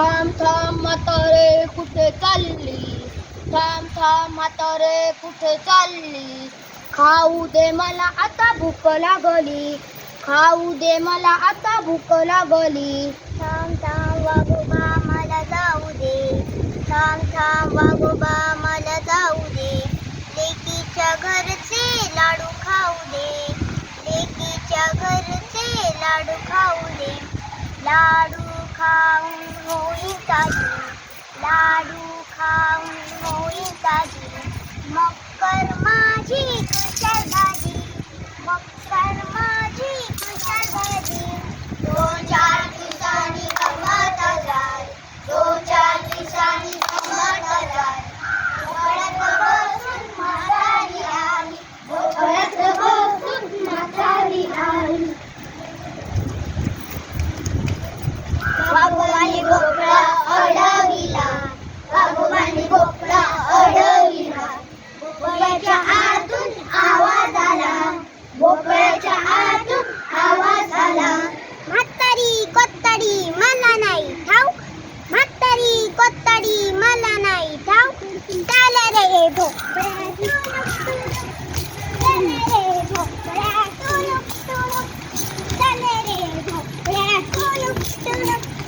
थांब थांब म्हातारे कुठे चालली? थांब थांब म्हातारे कुठे चालली? खाऊ दे मला आता भूक लागली. खाऊ दे मला आता भूक लागली. थांब थांब वागोबा मला जाऊ दे. थांब थांब वागोबा मला जाऊ दे. लेकीच्या घरचे लाडू खाऊ दे. लेकीच्या घरचे लाडू खाऊ दे. लाडू खाऊ મોઈ તાજી લાડુ ખાઉં મોઈ તાજી Thank you.